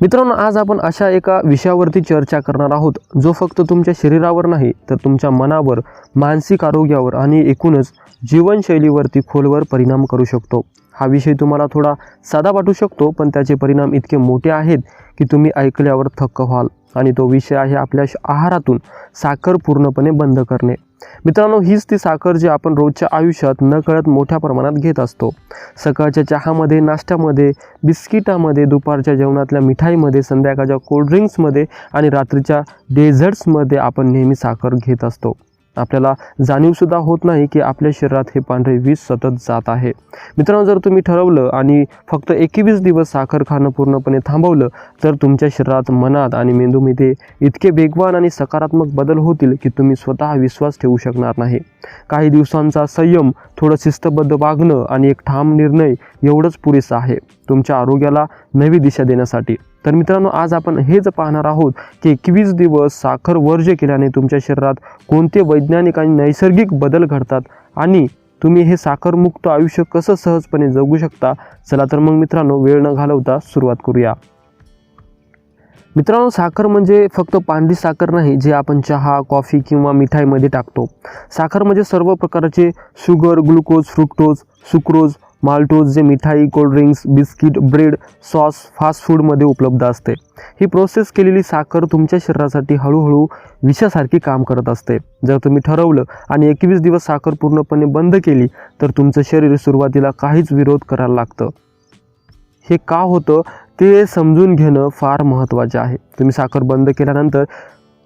मित्रांनो आज आपण अशा एका विषयावरती चर्चा करणार आहोत जो फक्त तुमच्या शरीरावर नाही तर तुमच्या मनावर मानसिक आरोग्यावर आणि एकूणच जीवनशैलीवरती खोलवर परिणाम करू शकतो. हा विषय तुम्हाला थोडा साधा वाटू शकतो पण त्याचे परिणाम इतके मोठे आहेत की तुम्ही ऐकल्यावर थक्क व्हाल आणि तो विषय आहे आपल्या श- आहारातून साखर पूर्णपणे बंद करणे. मित्रांनो हीच ती साखर जी आपण रोजच्या आयुष्यात नकळत मोठ्या प्रमाणात घेत असतो. सकाळच्या चहामध्ये नाश्त्यामध्ये बिस्किटामध्ये दुपारच्या जेवणातल्या मिठाईमध्ये संध्याकाळच्या कोल्ड्रिंक्समध्ये आणि रात्रीच्या डेझर्ट्समध्ये आपण नेहमी साखर घेत असतो. आपल्याला जाणीवसुद्धा होत नाही की आपल्या शरीरात हे पांढरे वीज सतत जात आहे. मित्रांनो जर तुम्ही ठरवलं आणि फक्त एकवीस दिवस साखर खाणं पूर्णपणे थांबवलं तर तुमच्या शरीरात मनात आणि मेंदूमध्ये इतके वेगवान आणि सकारात्मक बदल होतील की तुम्ही स्वतः विश्वास ठेवू शकणार नाही. काही दिवसांचा संयम थोडं शिस्तबद्ध वागणं आणि एक ठाम निर्णय एवढंच पुरेसं आहे. तुमच्या आरोग्याला नवी दिशा देण्यासाठी. तर मित्रांनो आज आपण हेच पाहणार आहोत की एकवीस दिवस साखर वर्ज्य केल्याने तुमच्या शरीरात कोणते वैज्ञानिक आणि नैसर्गिक बदल घडतात आणि तुम्ही हे साखरमुक्त आयुष्य कसं सहजपणे जगू शकता? चला तर मग मित्रांनो वेळ न घालवता सुरुवात करूया. मित्रांनो साखर म्हणजे फक्त पांढरी साखर नाही जे आपण चहा कॉफी किंवा मिठाईमध्ये टाकतो. साखर म्हणजे सर्व प्रकारचे sugar glucose fructose sucrose maltose जे मिठाई cold drinks biscuit bread sauce fast फूडमध्ये उपलब्ध असते. ही प्रोसेस केलेली साखर तुमच्या शरीरासाठी हळूहळू विषासारखी काम करत असते. जर तुम्ही ठरवलं आणि एकवीस दिवस साखर पूर्णपणे बंद केली तर तुमचं शरीर सुरुवातीला काहीच विरोध करायला लागतं. हे का होतं ते समजून घेणं फार महत्त्वाचे आहे. तुम्ही साखर बंद केल्यानंतर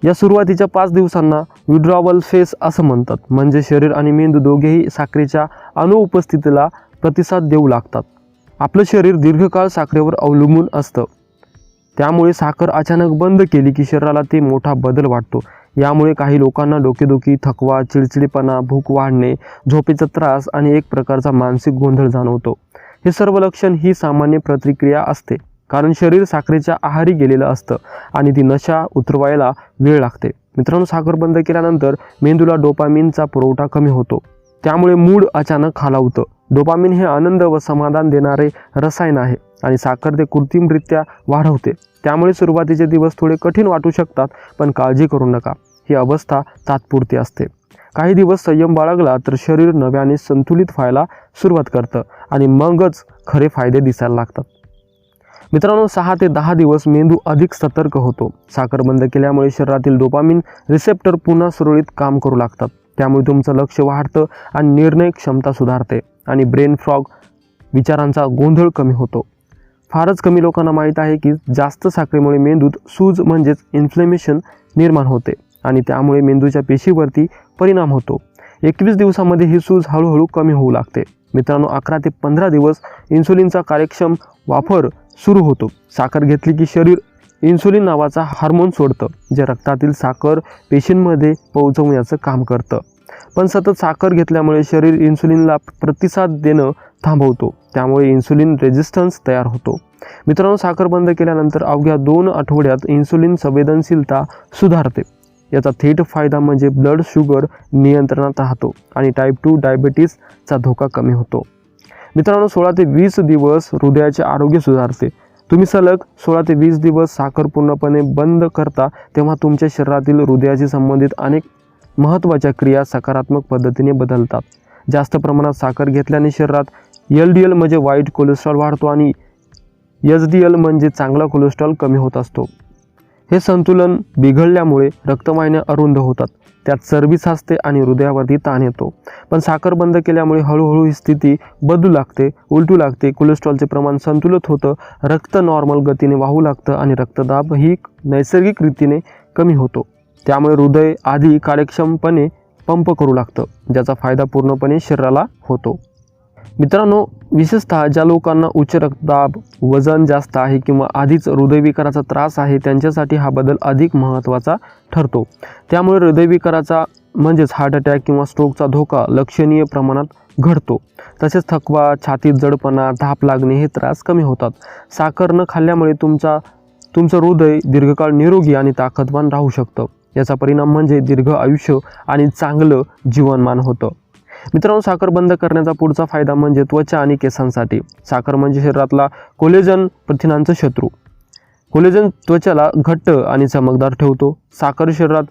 या सुरुवातीच्या पाच दिवसांना विड्रॉवल फेस असं म्हणतात. म्हणजे शरीर आणि मेंदू दोघेही साखरेच्या अनुपस्थितीला प्रतिसाद देऊ लागतात. आपलं शरीर दीर्घकाळ साखरेवर अवलंबून असतं. त्यामुळे साखर अचानक बंद केली की शरीराला ते मोठा बदल वाटतो. यामुळे काही लोकांना डोकेदुखी थकवा चिडचिडेपणा भूक वाढणे झोपेचा त्रास आणि एक प्रकारचा मानसिक गोंधळ जाणवतो. हे सर्व लक्षण ही सामान्य प्रतिक्रिया असते. कारण शरीर साखरेच्या आहारी गेलेलं असतं आणि ती नशा उतरवायला वेळ लागते. मित्रांनो साखर बंद केल्यानंतर मेंदूला डोपामिनचा पुरवठा कमी होतो. त्यामुळे मूड अचानक खालावतं. डोपामिन हे आनंद व समाधान देणारे रसायन आहे आणि साखर ते कृत्रिमरित्या वाढवते. त्यामुळे सुरुवातीचे दिवस थोडे कठीण वाटू शकतात पण काळजी करू नका. ही अवस्था तात्पुरती असते. काही दिवस संयम बाळगला तर शरीर नव्याने संतुलित व्हायला सुरुवात करतं आणि मगच खरे फायदे दिसायला लागतात. मित्रांनो सहा ते दहा दिवस मेंदू अधिक सतर्क होतो. साखर बंद केल्यामुळे शरीरातील डोपामिन रिसेप्टर पुन्हा सुरळीत काम करू लागतात. त्यामुळे तुमचं लक्ष वाढतं आणि निर्णय क्षमता सुधारते आणि ब्रेन फ्रॉग विचारांचा गोंधळ कमी होतो. फारच कमी लोकांना माहीत आहे की जास्त साखरेमुळे मेंदूत सूज म्हणजेच इन्फ्लेमेशन निर्माण होते. आणि त्यामुळे मेंदूच्या पेशीवरती परिणाम होतो. एकवीस दिवसामध्ये ही सूज हळूहळू कमी होऊ लागते. मित्रांनो अकरा ते पंधरा दिवस इन्सुलिनचा कार्यक्षम वापर सुरू होतो. साखर घेतली की शरीर इन्सुलिन नावाचा हार्मोन सोडतं जे रक्तातील साखर पेशींमध्ये पोहोचवण्याचं काम करतं. पण सतत साखर घेतल्यामुळे शरीर इन्सुलिनला प्रतिसाद देणं थांबवतो. त्यामुळे इन्सुलिन रेजिस्टन्स तयार होतो. मित्रांनो साखर बंद केल्यानंतर अवघ्या दोन आठवड्यात इन्सुलिन संवेदनशीलता सुधारते. याचा थेट फायदा म्हणजे ब्लड शुगर नियंत्रणात राहतो आणि टाईप टू डायबिटीसचा धोका कमी होतो. मित्रांनो सोळा ते वीस दिवस हृदयाचे आरोग्य सुधारते. तुम्ही सलग सोळा ते वीस दिवस साखर पूर्णपणे बंद करता तेव्हा तुमच्या शरीरातील हृदयाशी संबंधित अनेक महत्त्वाच्या क्रिया सकारात्मक पद्धतीने बदलतात. जास्त प्रमाणात साखर घेतल्याने शरीरात एल डी एल म्हणजे वाईट कोलेस्ट्रॉल वाढतो आणि एच डी एल म्हणजे चांगला कोलेस्ट्रॉल कमी होत असतो. हे संतुलन बिघडल्यामुळे रक्तवाहिन्या अरुंद होतात. त्यात चरबी साचते आणि हृदयावरती ताण येतो. पण साखर बंद केल्यामुळे हळूहळू ही स्थिती बदलू लागते उलटू लागते. कोलेस्ट्रॉलचे प्रमाण संतुलित होतं रक्त नॉर्मल गतीने वाहू लागतं आणि रक्तदाब ही नैसर्गिक रीतीने कमी होतो. त्यामुळे हृदय आधी कार्यक्षमपणे पंप करू लागतं ज्याचा फायदा पूर्णपणे शरीराला होतो. मित्रांनो विशेषतः ज्या लोकांना उच्च रक्तदाब वजन जास्त आहे किंवा आधीच हृदयविकाराचा त्रास आहे त्यांच्यासाठी हा बदल अधिक महत्त्वाचा ठरतो. त्यामुळे हृदयविकाराचा म्हणजेच हार्ट अटॅक किंवा स्ट्रोकचा धोका लक्षणीय प्रमाणात घडतो. तसेच थकवा छातीत जडपणा धाप लागणे हे त्रास कमी होतात. साखर न खाल्ल्यामुळे तुमचा तुमचं हृदय दीर्घकाळ निरोगी आणि ताकदवान राहू शकतं. याचा परिणाम म्हणजे दीर्घ आयुष्य आणि चांगलं जीवनमान होतं. मित्रांनो साखर बंद करण्याचा पुढचा फायदा म्हणजे त्वचा आणि केसांसाठी. साखर म्हणजे शरीरातला कोलेजन प्रथिनांचा शत्रू. कोलेजन त्वचाला घट्ट आणि चमकदार ठेवतो. साखर शरीरात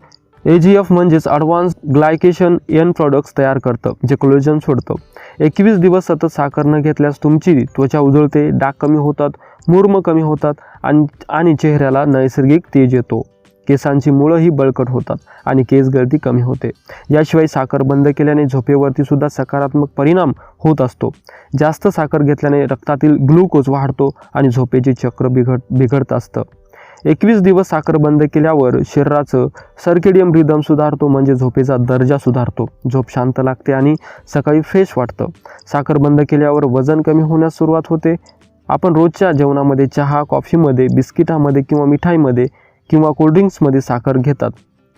ए जी एफ म्हणजेच ॲडव्हान्स ग्लायकेशन एन प्रॉडक्ट्स तयार करतं जे कोलेजन सोडतं. एकवीस दिवस सतत साखर न घेतल्यास तुमची त्वचा उजळते डाग कमी होतात मुर्म कमी होतात आणि आणि चेहऱ्याला नैसर्गिक तेज येतो. केसांची मुळंही बळकट होतात आणि केस गळती कमी होते. याशिवाय साखर बंद केल्याने झोपेवरती सुद्धा सकारात्मक परिणाम होत असतो. जास्त साखर घेतल्याने रक्तातील ग्लुकोज वाढतो आणि झोपेचे चक्र बिघड बिघडत असतं. एकवीस दिवस साखर बंद केल्यावर शरीराचं सर्केडियम रिदम सुधारतो म्हणजे झोपेचा दर्जा सुधारतो. झोप शांत लागते आणि सकाळी फ्रेश वाटतं. साखर बंद केल्यावर वजन कमी होण्यास सुरुवात होते. आपण रोजच्या जेवणामध्ये चहा कॉफीमध्ये बिस्किटामध्ये किंवा मिठाईमध्ये किंवा कोल्ड्रिंक्समध्ये साखर घेतात.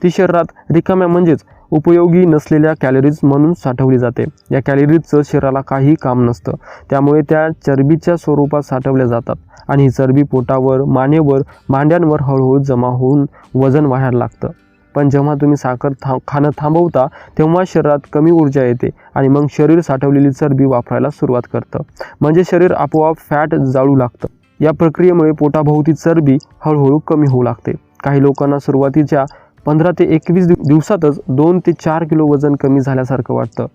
ती शरीरात रिकाम्या म्हणजेच उपयोगी नसलेल्या कॅलरीज म्हणून साठवली जाते. या कॅलरीजचं शरीराला काही काम नसतं. त्यामुळे त्या चरबीच्या स्वरूपात साठवल्या जातात आणि ही चरबी पोटावर मानेवर मांड्यांवर हळूहळू जमा होऊन वजन वाढायला लागतं. पण जेव्हा तुम्ही साखर था खाणं थांबवता तेव्हा शरीरात कमी ऊर्जा येते आणि मग शरीर साठवलेली चरबी वापरायला सुरुवात करतं. म्हणजे शरीर आपोआप फॅट जाळू लागतं. या प्रक्रियेमुळे पोटाभोवती चरबी हळूहळू कमी होऊ लागते. काही लोकांना सुरुवातीच्या पंधरा ते एकवीस दिवसातच दोन ते चार किलो वजन कमी झाल्यासारखं वाटतं.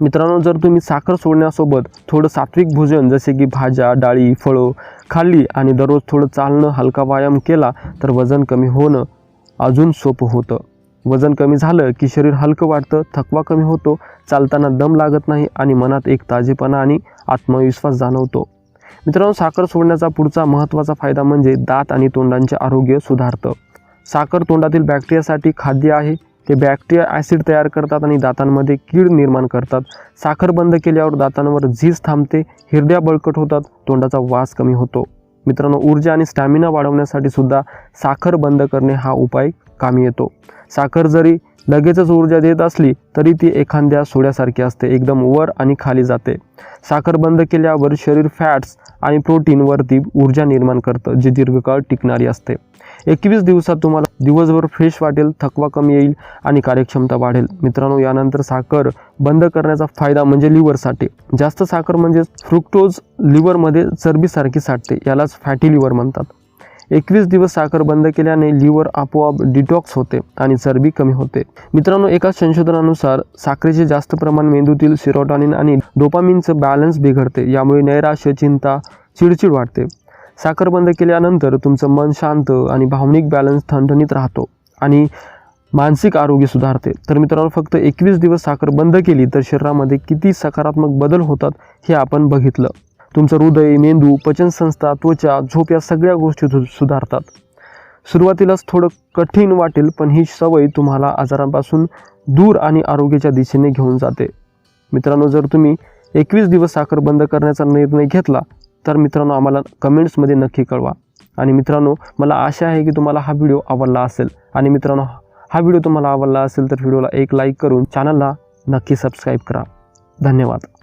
मित्रांनो जर तुम्ही साखर सोडण्यासोबत थोडं सात्विक भोजन जसे की भाज्या डाळी फळं खाल्ली आणि दररोज थोडं चालणं हलका व्यायाम केला तर वजन कमी होणं अजून सोपं होतं. वजन कमी झालं की शरीर हलकं वाटतं थकवा कमी होतो चालताना दम लागत नाही आणि मनात एक ताजेपणा आणि आत्मविश्वास जाणवतो. मित्रांनो साखर सोडण्याचा पुढचा महत्त्वाचा फायदा म्हणजे दात आणि तोंडांचे आरोग्य सुधारतं. साखर तोंडातील बॅक्टेरियासाठी खाद्य आहे. ते बॅक्टेरिया ॲसिड तयार करतात आणि दातांमध्ये कीड निर्माण करतात. साखर बंद केल्यावर दातांवर झीज थांबते हिरड्या बळकट होतात तोंडाचा वास कमी होतो. मित्रांनो ऊर्जा आणि स्टॅमिना वाढवण्यासाठी सुद्धा साखर बंद करणे हा उपाय कामी येतो. साखर जरी लगेचच ऊर्जा देत असली तरी ती एखाद्या सोड्यासारखी असते एकदम वर आणि खाली जाते. साखर बंद केल्यावर शरीर फॅट्स आणि प्रोटीनवरती ऊर्जा निर्माण करतं जी दीर्घकाळ टिकणारी असते. एकवीस दिवसात तुम्हाला दिवसभर फ्रेश वाटेल थकवा कमी येईल आणि कार्यक्षमता वाढेल. मित्रांनो यानंतर साखर बंद करण्याचा फायदा म्हणजे लिव्हरसाठी जास्त साखर म्हणजे फ्रुक्टोज लिव्हरमध्ये चरबीसारखी साठते यालाच फॅटी लिव्हर म्हणतात. एकवीस दिवस साखर बंद केल्याने लिव्हर आपोआप डिटॉक्स होते आणि चरबी कमी होते. मित्रांनो एका संशोधनानुसार साखरेचे जास्त प्रमाण मेंदूतील सिरोटॉनिन आणि डोपामिनचं बॅलन्स बिघडते यामुळे नैराश्य चिंता चिडचिड वाटते साखर बंद केल्यानंतर तुमचं मन शांत आणि भावनिक बॅलन्स ठणठणीत राहतो आणि मानसिक आरोग्य सुधारते. तर मित्रांनो फक्त एकवीस दिवस साखर बंद केली तर शरीरामध्ये किती सकारात्मक बदल होतात हे आपण बघितलं. तुमचं हृदय मेंदू पचनसंस्था त्वचा झोप या सगळ्या गोष्टी सु- सुधारतात. सुरुवातीलाच थोडं कठीण वाटेल पण ही सवय तुम्हाला आजारांपासून दूर आणि आरोग्याच्या दिशेने घेऊन जाते. मित्रांनो जर तुम्ही एकवीस दिवस साखर बंद करण्याचा निर्णय घेतला तर मित्रांनो आम्हाला कमेंट्समध्ये नक्की कळवा. आणि मित्रांनो मला आशा आहे की तुम्हाला हा व्हिडिओ आवडला असेल. आणि मित्रांनो हा व्हिडिओ तुम्हाला आवडला असेल तर व्हिडिओला एक लाईक करून चॅनलला नक्की सबस्क्राईब करा. धन्यवाद.